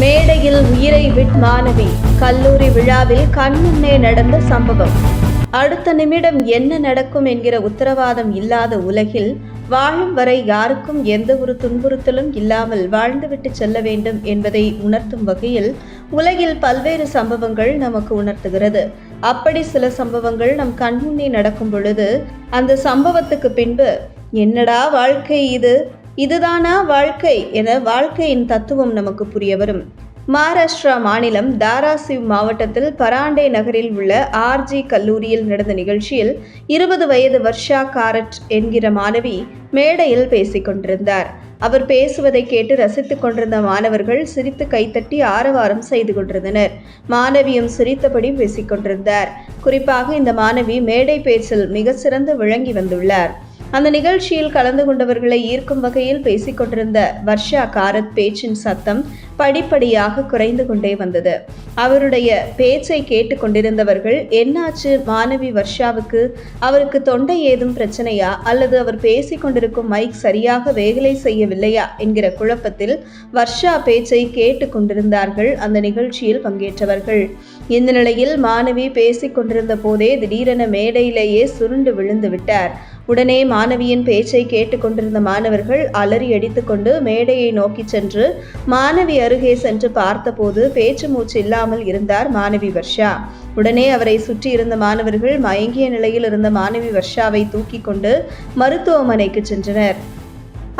மேடையில் உயிரை விட் மாணவி. கல்லூரி விழாவில் கண்முன்னே நடந்த சம்பவம். அடுத்த நிமிடம் என்ன நடக்கும் என்கிற உத்தரவாதம் இல்லாத உலகில் வாழும் வரை யாருக்கும் எந்த ஒரு துன்புறுத்தலும் இல்லாமல் வாழ்ந்துவிட்டு செல்ல வேண்டும் என்பதை உணர்த்தும் வகையில் உலகில் பல்வேறு சம்பவங்கள் நமக்கு உணர்த்துகிறது. அப்படி சில சம்பவங்கள் நம் கண்முன்னே நடக்கும் பொழுது அந்த சம்பவத்துக்கு பின்பு என்னடா வாழ்க்கை இது? இதுதானா வாழ்க்கை என வாழ்க்கையின் தத்துவம் நமக்கு புரிய வரும். மகாராஷ்டிரா மாநிலம் தாராசிவ் மாவட்டத்தில் பராண்டே நகரில் உள்ள ஆர்ஜி கல்லூரியில் நடந்த நிகழ்ச்சியில் இருபது வயது வர்ஷா காரட் என்கிற மாணவி மேடையில் பேசிக் கொண்டிருந்தார். அவர் பேசுவதை கேட்டு ரசித்துக் கொண்டிருந்த மாணவர்கள் சிரித்து கைத்தட்டி ஆரவாரம் செய்து கொண்டிருந்தனர். மாணவியும் சிரித்தபடி பேசிக் கொண்டிருந்தார். குறிப்பாக இந்த மாணவி மேடை பேச்சில் மிக சிறந்து விளங்கி வந்துள்ளார். அந்த நிகழ்ச்சியில் கலந்து கொண்டவர்களை ஈர்க்கும் வகையில் பேசிக் கொண்டிருந்த வர்ஷா காரத் பேச்சின் சத்தம் படிப்படியாக குறைந்து கொண்டே வந்தது. அவருடைய பேச்சை கேட்டு கொண்டிருந்தவர்கள் என்னாச்சு மாணவி வர்ஷாவுக்கு? அவருக்கு தொண்டை ஏதும் பிரச்சனையா? அல்லது அவர் பேசிக் கொண்டிருக்கும் மைக் சரியாக வேகலை செய்யவில்லையா? என்கிற குழப்பத்தில் வர்ஷா பேச்சை கேட்டு கொண்டிருந்தார்கள் அந்த நிகழ்ச்சியில் பங்கேற்றவர்கள். இந்த நிலையில் மாணவி பேசிக் கொண்டிருந்த போதே திடீரென மேடையிலேயே சுருண்டு விழுந்து விட்டார். உடனே மாணவியின் பேச்சை கேட்டுக்கொண்டிருந்த மாணவர்கள் அலறி அடித்துக்கொண்டு மேடையை நோக்கி சென்று மாணவி அருகே சென்று பார்த்தபோது பேச்சு மூச்சு இல்லாமல் இருந்தார் மாணவி வர்ஷா. உடனே அவரை சுற்றி இருந்த மாணவர்கள் மயங்கிய நிலையில் இருந்த மாணவி வர்ஷாவை தூக்கி கொண்டு மருத்துவமனைக்கு சென்றனர்.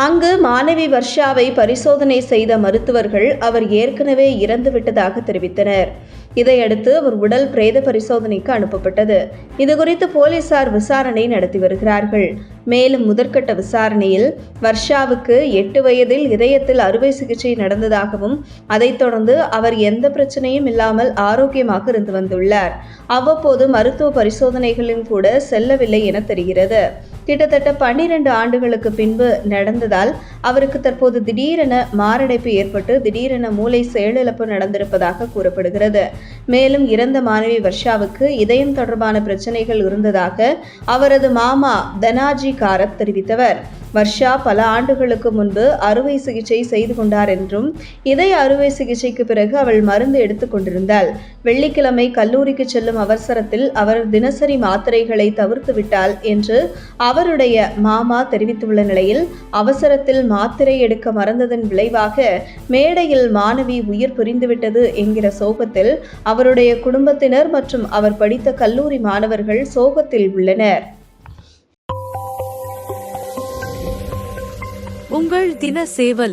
அங்கு மாணவி வர்ஷாவை பரிசோதனை செய்த மருத்துவர்கள் அவர் ஏற்கனவே இறந்து விட்டதாக தெரிவித்தனர். இதையடுத்து அவர் உடல் பிரேத பரிசோதனைக்கு அனுப்பப்பட்டது. இதுகுறித்து போலீசார் விசாரணை நடத்தி வருகிறார்கள். மேலும் முதற்கட்ட விசாரணையில் வர்ஷாவுக்கு எட்டு வயதில் இதயத்தில் அறுவை சிகிச்சை நடந்ததாகவும் அதைத் தொடர்ந்து அவர் எந்த பிரச்சனையும் இல்லாமல் ஆரோக்கியமாக இருந்து வந்துள்ளார். அவ்வப்போது மருத்துவ பரிசோதனைகளிலும் கூட செல்லவில்லை என தெரிகிறது. கிட்டத்தட்ட பன்னிரண்டு ஆண்டுகளுக்கு பின்பு நடந்ததால் அவருக்கு தற்போது திடீரென மாரடைப்பு ஏற்பட்டு திடீரென மூளை செயலிழப்பு நடந்திருப்பதாக கூறப்படுகிறது. மேலும் இறந்த மாணவி வர்ஷாவுக்கு இதயம் தொடர்பான பிரச்சனைகள் இருந்ததாக அவரது மாமா தனாஜி காரத் தெரிவித்தவர். வர்ஷா பல ஆண்டுகளுக்கு முன்பு அறுவை சிகிச்சை செய்து கொண்டார் என்றும் இதய அறுவை சிகிச்சைக்கு பிறகு அவள் மருந்து எடுத்துக் கொண்டிருந்தாள். வெள்ளிக்கிழமை கல்லூரிக்கு செல்லும் அவசரத்தில் அவர் தினசரி மாத்திரைகளை தவிர்த்து விட்டாள் என்று அவருடைய மாமா தெரிவித்துள்ள நிலையில் அவசரத்தில் மாத்திரை எடுக்க மறந்ததன் விளைவாக மேடையில் மாணவி உயிர் புரிந்துவிட்டது என்கிற சோகத்தில் அவருடைய குடும்பத்தினர் மற்றும் அவர் படித்த கல்லூரி மாணவர்கள் சோகத்தில் உள்ளனர். உங்கள் தின சேவல்